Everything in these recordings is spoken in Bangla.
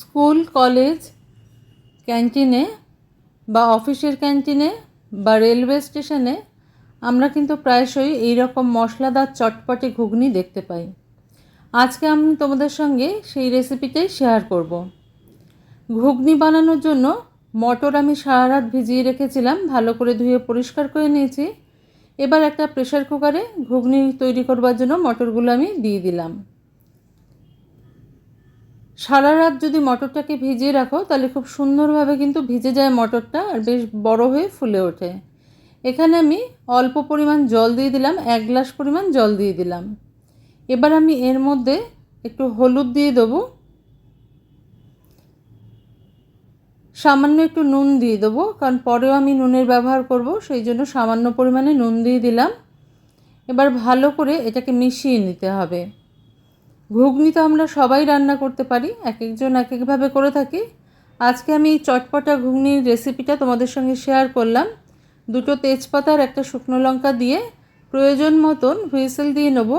স্কুল, কলেজ, ক্যান্টিনে বা অফিসের ক্যান্টিনে বা রেলওয়ে স্টেশনে আমরা কিন্তু প্রায়শই এই রকম মশলাদার চটপটে ঘুগনি দেখতে পাই। আজকে আমি তোমাদের সঙ্গে সেই রেসিপিটাই শেয়ার করব। ঘুগনি বানানোর জন্য মটর আমি সারা রাত ভিজিয়ে রেখেছিলাম, ভালো করে ধুয়ে পরিষ্কার করে নিয়েছি। এবার একটা প্রেশার কুকারে ঘুগনি তৈরি করবার জন্য মটরগুলো আমি দিয়ে দিলাম। সারা রাত যদি মটরটাকে ভিজিয়ে রাখো, তাহলে খুব সুন্দরভাবে কিন্তু ভিজে যায় মটরটা আর বেশ বড় হয়ে ফুলে ওঠে। এখানে আমি অল্প পরিমাণ জল দিয়ে দিলাম, এক গ্লাস পরিমাণ জল দিয়ে দিলাম। এবার আমি এর মধ্যে একটু হলুদ দিয়ে দেবো। সামান্য একটু নুন দিয়ে দেবো, কারণ পরেও আমি নুনের ব্যবহার করব, সেই জন্য সামান্য পরিমাণে নুন দিয়ে দিলাম। এবার ভালো করে এটাকে মিশিয়ে নিতে হবে। ঘুগনি তো আমরা সবাই রান্না করতে পারি, এক একজন এক একভাবে করে থাকি। আজকে আমি এই চটপটা ঘুগনির রেসিপিটা তোমাদের সঙ্গে শেয়ার করলাম। দুটো তেজপাতা আর একটা শুকনো লঙ্কা দিয়ে প্রয়োজন মতন হুইসেল দিয়ে নেব।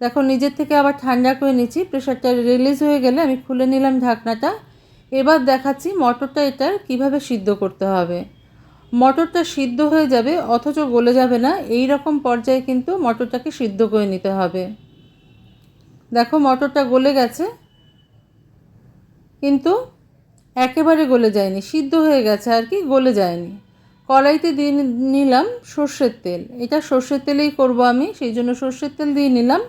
দেখো, নিজের থেকে আবার ঠান্ডা করে নিচ্ছি, প্রেশারটা রিলিজ হয়ে গেলে আমি খুলে নিলাম ঢাকনাটা। এবার দেখাচ্ছি মটরটা এটার কীভাবে সিদ্ধ করতে হবে। মটরটা সিদ্ধ হয়ে যাবে, অথচ গলে যাবে না এই রকম পর্যায়ে কিন্তু মটরটাকে সিদ্ধ করে নিতে হবে। দেখো মটরটা গলে গেছে, কিন্তু একেবারে গলে যায়নি, সিদ্ধ হয়ে গেছে আর কি, গলে যায়নি। কড়াইতে দিয়ে নিলাম সর্ষের তেল, এটা সর্ষের তেলেই করব আমি, সেই জন্য সর্ষের তেল দিয়ে নিলাম।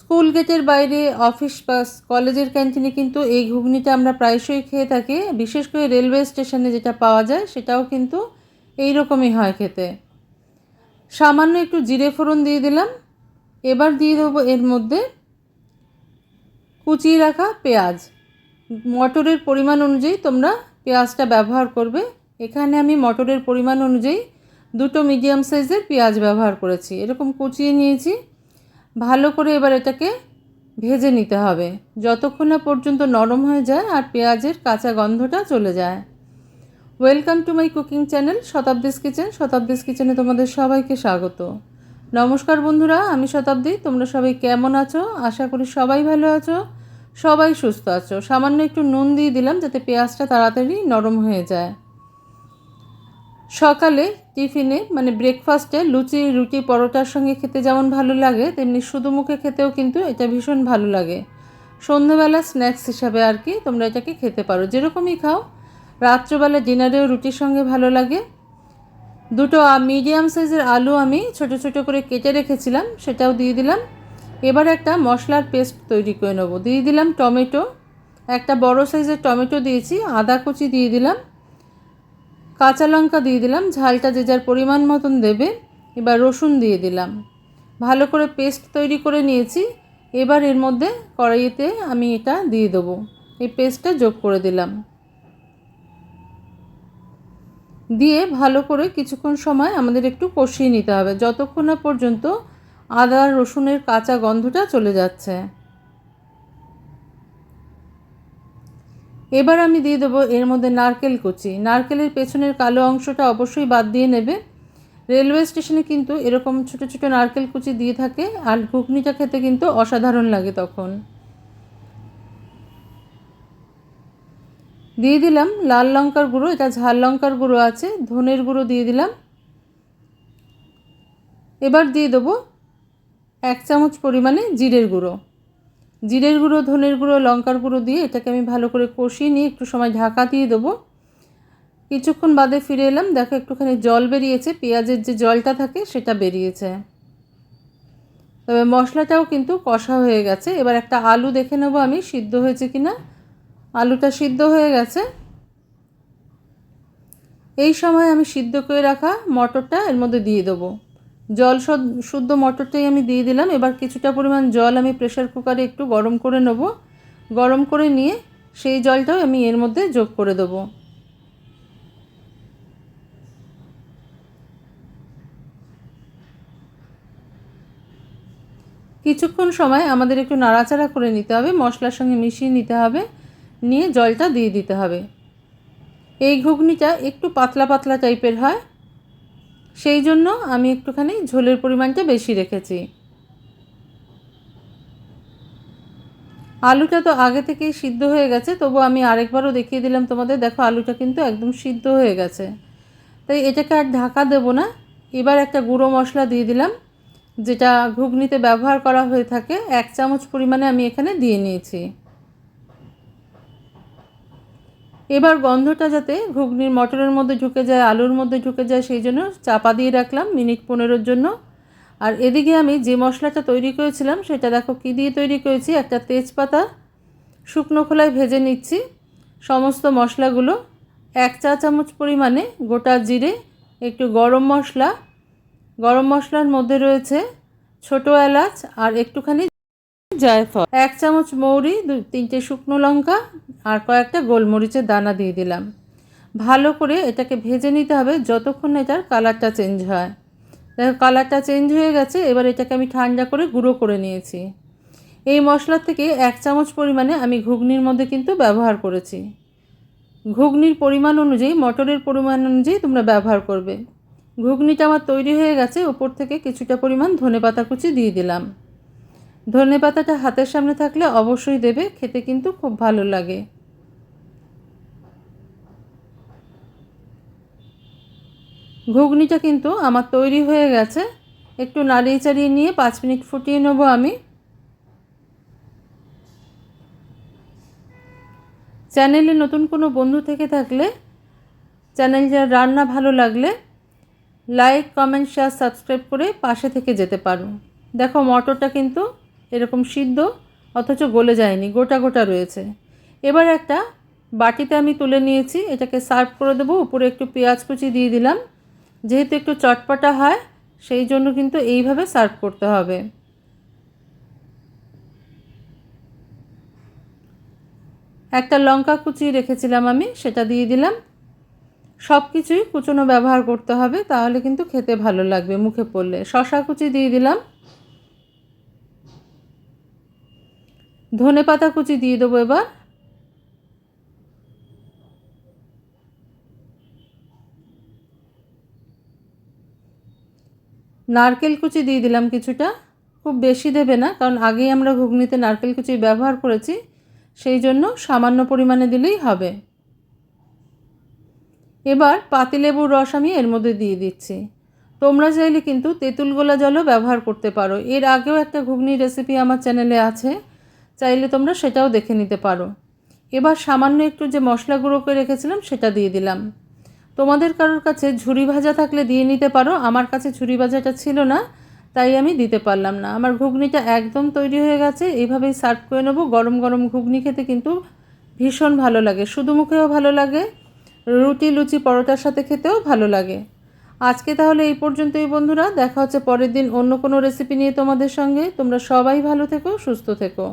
স্কুল গেটের বাইরে, অফিস বা কলেজের ক্যান্টিনে কিন্তু এই ঘুগনিটা আমরা প্রায়শই খেয়ে থাকি, বিশেষ করে রেলওয়ে স্টেশনে যেটা পাওয়া যায়, সেটাও কিন্তু এই রকমই হয় খেতে। সামান্য একটু জিরে ফোড়ন দিয়ে দিলাম এবার দিয়ে দেবো এর মধ্যে কুচিয়ে রাখা পেঁয়াজ। মটরের পরিমাণ অনুযায়ী তোমরা পেঁয়াজটা ব্যবহার করবে। এখানে আমি মটরের পরিমাণ অনুযায়ী দুটো মিডিয়াম সাইজের পেঁয়াজ ব্যবহার করেছি। এরকম কুচিয়ে নিয়েছি। ভালো করে এবার এটাকে ভেজে নিতে হবে। যতক্ষণ না পর্যন্ত নরম হয়ে যায় আর পেঁয়াজের কাঁচা গন্ধটা চলে যায়। Welcome to my cooking channel Shatabdi's kitchen. Shatabdi's কিচেনে তোমাদের সবাইকে স্বাগত। নমস্কার বন্ধুরা, আমি শতাব্দী। তোমরা সবাই কেমন আছো? আশা করি সবাই ভালো আছো, সবাই সুস্থ আছো। সামান্য একটু নুন দিয়ে দিলাম যাতে পেঁয়াজটা তাড়াতাড়ি নরম হয়ে যায়। সকালে টিফিনে মানে ব্রেকফাস্টে লুচি, রুটি, পরোটার সঙ্গে খেতে যেমন ভালো লাগে, তেমনি শুধু মুখে খেতেও কিন্তু এটা ভীষণ ভালো লাগে। সন্ধ্যেবেলা স্ন্যাক্স হিসাবে আর কি তোমরা এটাকে খেতে পারো। যেরকমই খাও, রাত্রবেলা ডিনারেও রুটির সঙ্গে ভালো লাগে। দুটো মিডিয়াম সাইজের আলু আমি ছোট ছোট করে কেটে রেখেছিলাম, সেটাও দিয়ে দিলাম। এবার একটা মশলার পেস্ট তৈরি করে নেব। দিয়ে দিলাম টমেটো। একটা বড় সাইজের টমেটো দিয়েছি, আদা কুচি দিয়ে দিলাম, কাঁচা লঙ্কা দিয়ে দিলাম, ঝালটা যে যার পরিমাণ মতন দেবে। এবার রসুন দিয়ে দিলাম। ভালো করে পেস্ট তৈরি করে নিয়েছি। এবার এর মধ্যে কড়াইতে আমি এটা দিয়ে দেবো। এই পেস্টটা যোগ করে দিলাম। দিয়ে ভালো করে কিছুক্ষণ সময় আমাদের একটু কষিয়ে নিতে হবে। যতক্ষণ না পর্যন্ত আদা, রসুনের কাঁচা গন্ধটা চলে যাচ্ছে। এবার আমি দিয়ে দেবো এর মধ্যে নারকেল কুচি। নারকেলের পেছনের কালো অংশটা অবশ্যই বাদ দিয়ে নেবে। রেলওয়ে স্টেশনে কিন্তু এরকম ছোট ছোট নারকেল কুচি দিয়ে থাকে, আর ঘুগনিটা খেতে কিন্তু অসাধারণ লাগে তখন। দিয়ে দিলাম লাল লঙ্কার গুঁড়ো, এটা ঝাল লঙ্কার গুঁড়ো আছে, ধনের গুঁড়ো দিয়ে দিলাম। এবার দিয়ে দেবো এক চামচ পরিমাণে জিরের গুঁড়ো। জিরের গুঁড়ো, ধনের গুঁড়ো, লঙ্কার গুঁড়ো দিয়ে এটাকে আমি ভালো করে কষিয়ে নিয়ে একটু সময় ঢাকা দিয়ে দেবো। কিছুক্ষণ বাদে ফিরে এলাম, দেখো একটুখানি জল বেরিয়েছে, পেঁয়াজের যে জলটা থাকে সেটা বেরিয়েছে। তবে মশলাটাও কিন্তু কষা হয়ে গেছে, এবার একটা আলু দেখে নেব আমি, সিদ্ধ হয়েছে কি না আলুটা সিদ্ধ হয়ে গেছে। এই সময় আমি সিদ্ধ করে রাখা মটরটা এর মধ্যে দিয়ে দেবো। জল শুদ্ধ মটরটাই আমি দিয়ে দিলাম। এবার কিছুটা পরিমাণ জল আমি প্রেশার কুকারে একটু গরম করে নেব। গরম করে নিয়ে সেই জলটাও আমি এর মধ্যে যোগ করে দেবো। কিছুক্ষণ সময় আমাদের একটু নাড়াচাড়া করে নিতে হবে। মশলার সঙ্গে মিশিয়ে নিতে হবে। নিয়ে জলটা দিয়ে দিতে হবে। এই ঘুগনিটা একটু পাতলা পাতলা টাইপের হয়। সেই জন্য আমি একটুখানি ঝোলের পরিমাণটা বেশি রেখেছি। আলুটা তো আগে থেকেই সিদ্ধ হয়ে গেছে, তবু আমি আরেকবারও দেখিয়ে দিলাম তোমাদের। দেখো, আলুটা কিন্তু একদম সিদ্ধ হয়ে গেছে। তাই এটাকে আর ঢাকা দেবো না। এবার একটা গুঁড়ো মশলা দিয়ে দিলাম, যেটা ঘুগনিতে ব্যবহার করা হয়ে থাকে। এক চামচ পরিমাণে আমি এখানে দিয়ে নিয়েছি। এবার গন্ধটা যাতে ঘুগনির মটরের মধ্যে ঢুকে যায়, আলুর মধ্যে ঢুকে যায়, সেই জন্য চাপা দিয়ে রাখলাম মিনিট পনেরোর জন্য। আর এদিকে আমি যে মশলাটা তৈরি করেছিলাম, সেটা দেখো কী দিয়ে তৈরি করেছি? একটা তেজপাতা শুকনো খোলায় ভেজে নিচ্ছি। সমস্ত মশলাগুলো এক চা চামচ পরিমাণে গোটা জিরে, একটু গরম মশলা। গরম মশলার মধ্যে রয়েছে ছোটো এলাচ আর একটুখানি জায়ফল। এক চামচ মৌরি দু তিনটে শুকনো লঙ্কা আর কয়েকটা গোলমরিচের দানা দিয়ে দিলাম। ভালো করে এটাকে ভেজে নিতে হবে যতক্ষণ এটার কালারটা চেঞ্জ হয়। দেখো, কালারটা চেঞ্জ হয়ে গেছে, এবার এটাকে আমি ঠান্ডা করে গুঁড়ো করে নিয়েছি। এই মশলা থেকে এক চামচ পরিমাণে আমি ঘুগনির মধ্যে কিন্তু ব্যবহার করেছি। ঘুগনির পরিমাণ অনুযায়ী, মটরের পরিমাণ অনুযায়ী তোমরা ব্যবহার করবে। ঘুগনিটা আমার তৈরি হয়ে গেছে, ওপর থেকে কিছুটা পরিমাণ ধনে পাতা কুচি দিয়ে দিলাম। ধনে পাতাটা হাতের সামনে থাকলে অবশ্যই দেবে, খেতে কিন্তু খুব ভালো লাগে। ঘুগনিটা কিন্তু আমার তৈরি হয়ে গেছে। একটু নাড়িয়ে চাড়িয়ে নিয়ে পাঁচ মিনিট ফুটিয়ে নেব আমি। চ্যানেলে নতুন কোনো বন্ধু থেকে থাকলে চ্যানেলটা রান্না ভালো লাগলে লাইক, কমেন্ট, শেয়ার, সাবস্ক্রাইব করে পাশে থেকে যেতে পারো। দেখো মটরটা কিন্তু এরকম সিদ্ধ, অথচ গলে যায়নি, গোটা গোটা রয়েছে। এবার একটা বাটিতে আমি তুলে নিয়েছি, এটাকে সার্ভ করে দেবো। উপরে একটু পেঁয়াজ কুচি দিয়ে দিলাম। যেহেতু একটু চটপটা হয়, সেই জন্য কিন্তু এইভাবে সার্ভ করতে হবে। একটা লঙ্কা কুচি রেখেছিলাম আমি, সেটা দিয়ে দিলাম। সব কিছুই কুচনো ব্যবহার করতে হবে, তাহলে কিন্তু খেতে ভালো লাগবে মুখে পড়লে। শশা কুচি দিয়ে দিলাম। ধনে পাতা কুচি দিয়ে দেবো এবার। নারকেল কুচি দিয়ে দিলাম কিছুটা। খুব বেশি দেবে না, কারণ আগেই আমরা ঘুগনিতে নারকেল কুচি ব্যবহার করেছি, সেই জন্য সামান্য পরিমাণে দিলেই হবে। এবার পাতিলেবুর রস আমি এর মধ্যে দিয়ে দিচ্ছি। তোমরা চাইলে কিন্তু তেঁতুল গোলা জলও ব্যবহার করতে পারো। এর আগেও একটা ঘুগনি রেসিপি আমার চ্যানেলে আছে। চাইলে তোমরা সেটাও দেখে নিতে পারো। এবার সামান্য একটু যে মশলা করে রেখেছিলাম, সেটা দিয়ে দিলাম। তোমাদের কারোর কাছে ঝুরি ভাজা থাকলে দিয়ে নিতে পারো, আমার কাছে ঝুরি ভাজাটা ছিল না, তাই আমি দিতে পারলাম না। আমার ঘুগনিটা একদম তৈরি হয়ে গেছে এইভাবেই সার্ভ করে নেব। গরম গরম ঘুগনি খেতে কিন্তু ভীষণ ভালো লাগে, শুধু মুখেও ভালো লাগে, রুটি, লুচি, পরোটার সাথে খেতেও ভালো লাগে। আজকে তাহলে এই পর্যন্তই বন্ধুরা, দেখা হচ্ছে পরের দিন অন্য কোনো রেসিপি নিয়ে তোমাদের সঙ্গে। তোমরা সবাই ভালো থেকো, সুস্থ থেকো।